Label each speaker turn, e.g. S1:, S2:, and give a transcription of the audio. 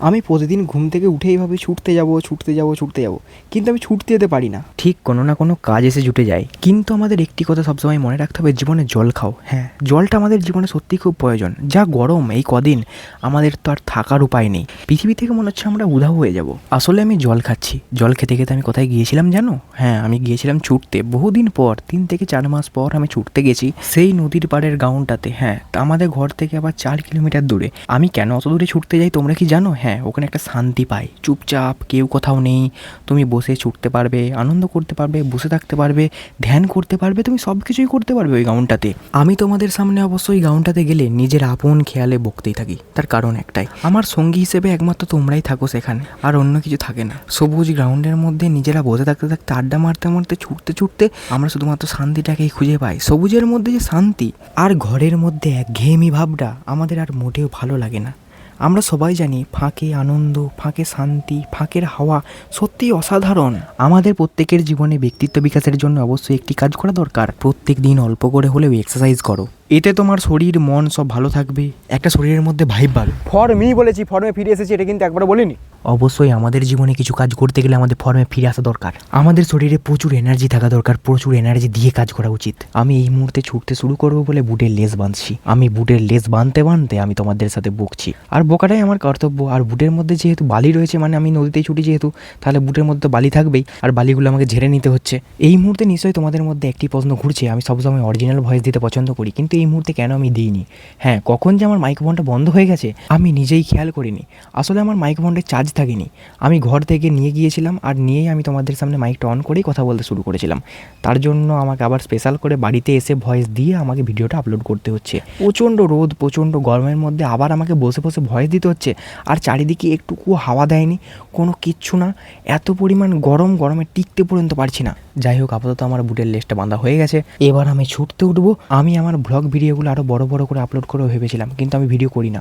S1: আমি প্রতিদিন ঘুম থেকে উঠে এইভাবে ছুটতে যাব ছুটতে যাব ছুটতে যাব। কিন্তু আমি ছুটতে যেতে পারি না। ঠিক কোনো না কোনো কাজ এসে জুটে যায়। কিন্তু আমাদের একটি কথা সবসময় মনে রাখতে হবে, জীবনে জল খাও। হ্যাঁ জলটা আমাদের জীবনে সত্যি খুব প্রয়োজন। যা গরম এই কদিন, আমাদের তো আর থাকার উপায় নেই। পৃথিবী থেকে মনে হচ্ছে আমরা উধাও হয়ে যাব। আসলে আমি জল খাচ্ছি। জল খেতে খেতে আমি কোথায় গিয়েছিলাম জানো? হ্যাঁ আমি গিয়েছিলাম ছুটতে। বহুদিন পর, তিন থেকে চার মাস পর আমি ছুটতে গেছি সেই নদীর পাড়ের গাউনটাতে হ্যাঁ আমাদের ঘর থেকে আবার চার কিলোমিটার দূরে। আমি কেন অত দূরে ছুটতে যাই তোমরা কি জানো? হ্যাঁ ওখানে একটা শান্তি পাই। চুপচাপ, কেউ কোথাও নেই, তুমি বসে ছুটতে পারবে, আনন্দ করতে পারবে, বসে থাকতে পারবে, ধ্যান করতে পারবে, তুমি সব কিছুই করতে পারবে ওই গাউনটাতে। আমি তোমাদের সামনে অবশ্যই গাউনটাতে গেলে নিজের আপন খেয়ালে বকতেই থাকি, তার কারণ একটাই। আমার সঙ্গী হিসেবে একমাত্র তোমরাই থাকো সেখানে, আর অন্য কিছু থাকে না। সবুজ গ্রাউন্ডের মধ্যে নিজেরা বসে থাকতে থাকতে, আড্ডা মারতে মারতে, ছুটতে ছুটতে আমরা শুধুমাত্র শান্তিটাকেই খুঁজে পাই। সবুজের মধ্যে যে শান্তি, আর ঘরের মধ্যে এক একঘেয়েমি ভাবটা আমাদের আর মোটেও ভালো লাগে না। আমরা সবাই জানি ফাঁকে আনন্দ, ফাঁকে শান্তি, ফাঁকের হাওয়া সত্যিই অসাধারণ। আমাদের প্রত্যেকের জীবনে ব্যক্তিত্ব বিকাশের জন্য অবশ্যই একটি কাজ করা দরকার। প্রত্যেক দিন অল্প করে হলেও এক্সারসাইজ করো। এতে তোমার শরীর, মন সব ভালো থাকবে। একটা শরীরের মধ্যে ভাইব বাড়বে।
S2: ফর্মই বলেছি ফর্মে ফিরে এসেছি, এটা কিন্তু একবার বলিনি।
S1: অবশ্যই আমাদের জীবনে কিছু কাজ করতে গেলে আমাদের ফর্মে ফিরে আসা দরকার। আমাদের শরীরে প্রচুর এনার্জি থাকা দরকার, প্রচুর এনার্জি দিয়ে কাজ করা উচিত। আমি এই মুহূর্তে ছুটতে শুরু করব বলে বুটের লেস বাঁধছি। আমি বুটের লেস বাঁধতে বাঁধতে আমি তোমাদের সাথে বকছি। আর বোকাটাই আমার কর্তব্য। আর বুটের মধ্যে যেহেতু বালি রয়েছে মানে আমি নদীতেই ছুটি যেহেতু, তাহলে বুটের মধ্যে বালি থাকবেই। আর বালিগুলো আমাকে ঝেড়ে নিতে হচ্ছে। এই মুহূর্তে নিশ্চয়ই তোমাদের মধ্যে একটি প্রশ্ন ঘুরছে। আমি সবসময় অরিজিনাল ভয়েস দিতে পছন্দ করি, কিন্তু এই মুহূর্তে কেন আমি দিইনি? হ্যাঁ কখন যে আমার মাইক্রোফোনটা বন্ধ হয়ে গেছে, আমি নিজেই খেয়াল করিনি। আসলে আমার মাইক্রোফোনটা চার্জ থাকেনি। আমি ঘর থেকে নিয়ে গিয়েছিলাম আর নিয়েই আমি তোমাদের সামনে মাইকটা অন করেই কথা বলতে শুরু করেছিলাম। তার জন্য আমাকে আবার স্পেশাল করে বাড়িতে এসে ভয়েস দিয়ে আমাকে ভিডিওটা আপলোড করতে হচ্ছে। প্রচণ্ড রোদ, প্রচণ্ড গরমের মধ্যে আবার আমাকে বসে বসে ভয়েস দিতে হচ্ছে আর চারিদিকে একটুকু হাওয়া দেয়নি। কোনো কিচ্ছু না, এত পরিমাণ গরম, গরমে টিকতে পর্যন্ত পারছি না। যাই হোক, আপাতত আমার বুটের লেসটা বাঁধা হয়ে গেছে। এবার আমি ছুটতে উঠবো। আমি আমার ব্লগ ভিডিওগুলো আরও বড় বড় করে আপলোড করে ভেবেছিলাম, কিন্তু আমি ভিডিও করি না।